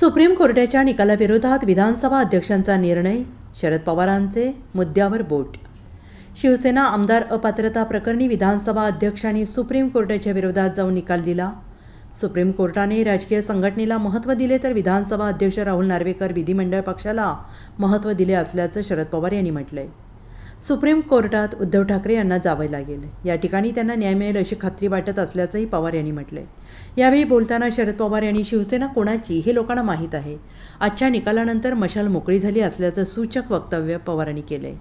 Supreme कोर्टाच्या निकालाविरोधात विधानसभा अध्यक्षांचा निर्णय शरद पवारांचे मुद्द्यावर बोट. शिवसेना आमदार अपात्रता प्रकरणी विधानसभा अध्यक्षांनी सुप्रीम कोर्टाच्या विरोधात जाऊन निकाल दिला. सुप्रीम कोर्टाने राजकीय संघटनेला महत्त्व दिले तर विधानसभा अध्यक्ष राहुल नार्वेकर विधिमंडळ पक्षाला महत्त्व दिले असल्याचं शरद पवार यांनी म्हटलं आहे सुप्रीम कोर्टात उद्धव ठाकरे यांना जावे लागेल. या ठिकाणी त्यांना न्याय मिळेल अशी खात्री वाटत असल्याचंही पवार यांनी म्हटलंय. यावेळी बोलताना शरद पवार यांनी शिवसेना कोणाची हे लोकांना माहीत आहे. आजच्या निकालानंतर मशाल मोकळी झाली असल्याचं सूचक वक्तव्य पवारांनी केलंय.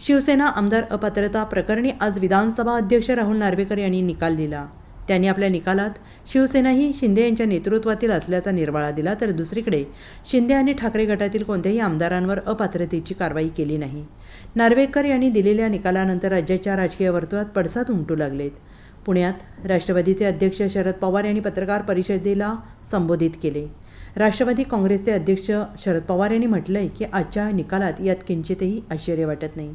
शिवसेना आमदार अपात्रता प्रकरणी आज विधानसभा अध्यक्ष राहुल नार्वेकर यांनी निकाल दिला. त्यांनी आपल्या निकालात शिवसेना ही शिंदे यांच्या नेतृत्वातील असल्याचा निर्वाळा दिला तर दुसरीकडे शिंदे आणि ठाकरे गटातील कोणत्याही आमदारांवर अपात्रतेची कारवाई केली नाही. नार्वेकर यांनी दिलेल्या निकालानंतर राज्याच्या राजकीय वर्तुळात पडसाद उमटू लागलेत. पुण्यात राष्ट्रवादीचे अध्यक्ष शरद पवार यांनी पत्रकार परिषदेला संबोधित केले. राष्ट्रवादी काँग्रेसचे अध्यक्ष शरद पवार यांनी म्हटलंय की आजच्या निकालात यात किंचितही आश्चर्य वाटत नाही.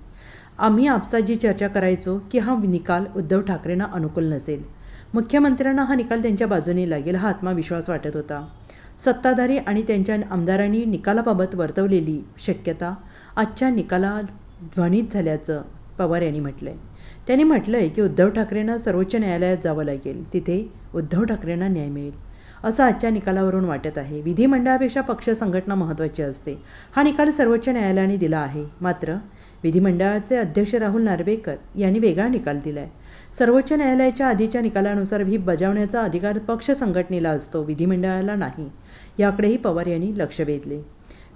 आम्ही आपसा जी चर्चा करायचो की हा निकाल उद्धव ठाकरेंना अनुकूल नसेल. मुख्यमंत्र्यांना हा निकाल त्यांच्या बाजूने लागेल हा आत्मविश्वास वाटत होता. सत्ताधारी आणि त्यांच्या आमदारांनी निकालाबाबत वर्तवलेली शक्यता आजच्या निकालात ध्वनित झाल्याचं पवार यांनी म्हटलं आहे त्यांनी म्हटलं आहे की उद्धव ठाकरेंना सर्वोच्च न्यायालयात जावं लागेल. तिथे उद्धव ठाकरेंना न्याय मिळेल. असं आजच्या निकालावरून वाटत आहे. विधिमंडळापेक्षा पक्ष संघटना महत्त्वाची असते. हा निकाल सर्वोच्च न्यायालयाने दिला आहे. मात्र विधिमंडळाचे अध्यक्ष राहुल नार्वेकर यांनी वेगळा निकाल दिला आहे सर्वोच्च न्यायालयाच्या आधीच्या निकालानुसार व्हीप बजावण्याचा अधिकार पक्ष संघटनेला असतो विधिमंडळाला नाही. याकडेही पवार यांनी लक्ष वेधले.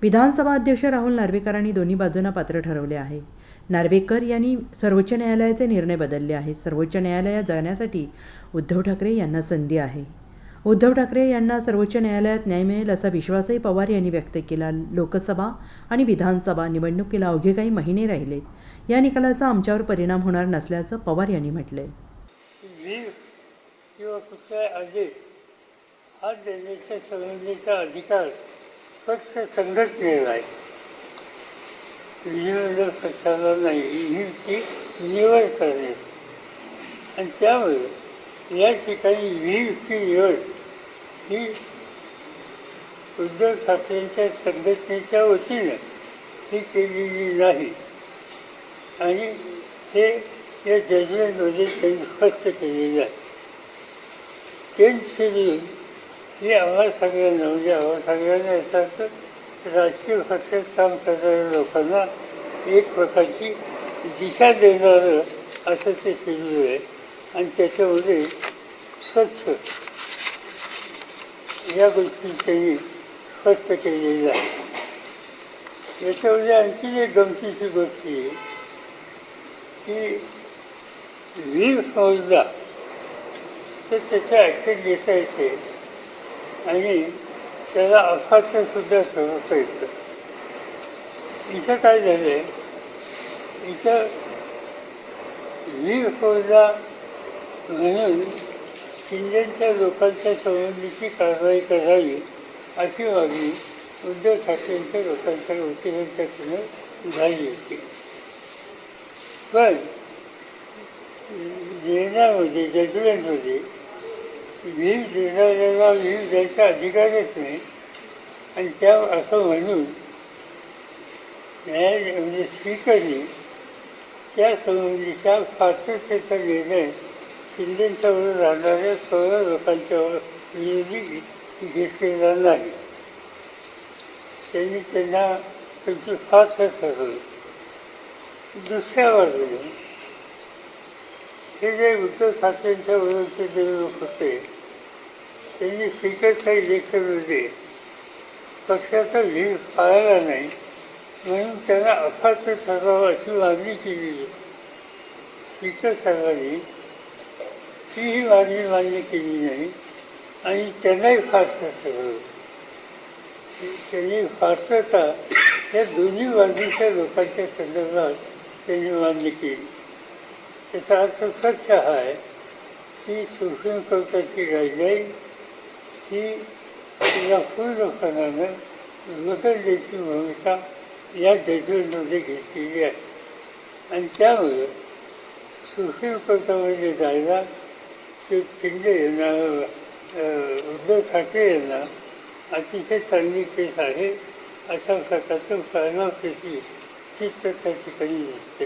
विधानसभा अध्यक्ष राहुल नार्वेकरांनी दोन्ही बाजूंना पात्र ठरवले आहे. नार्वेकर यांनी सर्वोच्च न्यायालयाचे निर्णय बदलले आहेत. सर्वोच्च न्यायालयात जाण्यासाठी उद्धव ठाकरे यांना संधी आहे. उद्धव ठाकरे यांना सर्वोच्च न्यायालयात न्याय मिळेल असा विश्वासही पवार यांनी व्यक्त केला. लोकसभा आणि विधानसभा निवडणुकीला अवघे काही महिने राहिलेत. या निकालाचा आमच्यावर परिणाम होणार नसल्याचं पवार यांनी म्हटलंय. किंवा कुठलाही आदेश हा देण्याच्या संबंधीचा अधिकार फक्त संघटनेला आहे. विधिमंडळ पक्षाला नाही ही ती निवड आणि त्यामुळे या ठिकाणी वीरची निवड ही उद्धव ठाकरेंच्या संघटनेच्या वतीनं ही केलेली नाही. आणि हे या जजमेंटमध्ये त्यांनी स्पष्ट केलेलं आहे. चेंज शेड्यूल हे आम्हा सगळ्यांना म्हणजे आम्हा सगळ्यांना याचा अर्थ राजकीय पक्षात काम करणाऱ्या लोकांना एक प्रकारची दिशा देणारं असं ते शेड्यूल आहे. आणि त्याच्यामध्ये स्वच्छ या गोष्टी त्यांनी स्पष्ट केलेल्या आहे. याच्यामध्ये आणखी एक गमतीची गोष्ट आहे की वीर फौजला तर त्याचं ॲक्शन घेता येते आणि त्याला अफाटसुद्धा सुद्धा येतं. इथं काय झालं आहे इथं वीर फौजला म्हणून शिंदेच्या लोकांच्या संबंधीची कारवाई करावी अशी मागणी उद्धव ठाकरेंच्या लोकांच्या वकिलांच्याकडून झाली होती. पण निर्णयामध्ये जजमेंटमध्ये वीज देणाऱ्याला वीज द्यायचा अधिकारच नाही. आणि त्या असं म्हणून न्याय म्हणजे स्पीकरने त्या संबंधीच्या पात्रतेचा निर्णय शिंदेच्यावर राहणाऱ्या सोळा लोकांच्यावर विरोधी घेतलेला नाही. त्यांनी त्यांना त्यांची फार ठरवली. दुसऱ्या बाजूने हे जे उद्धव ठाकरेंच्या विरोधचे जे लोक होते त्यांनी स्पीकरच्या इलेक्शनमध्ये पक्षाचा भीड पाळला नाही म्हणून त्यांना अफात्र ठरावं अशी मागणी केली. स्पीकर साहेबांनी तीही मागणी मान्य केली नाही आणि त्यांनाही फारसं त्यांनी फारसता या दोन्ही बाजूच्या लोकांच्या संदर्भात त्यांनी मान्य केली. त्याचा अर्थ स्वच्छ हा आहे की सुप्रीम कोर्टाची गाईडलाईन ही तिला लोकांना बदलण्याची भूमिका या जजमेंटमध्ये घेतलेली आहे. आणि त्यामुळे सुप्रीम कोर्टामध्ये जायला ते शिंदे यांना उद्धव ठाकरे यांना अतिशय चांगली केस आहे. अशा प्रकारचं परिणाम केसी चित्र त्या ठिकाणी दिसते?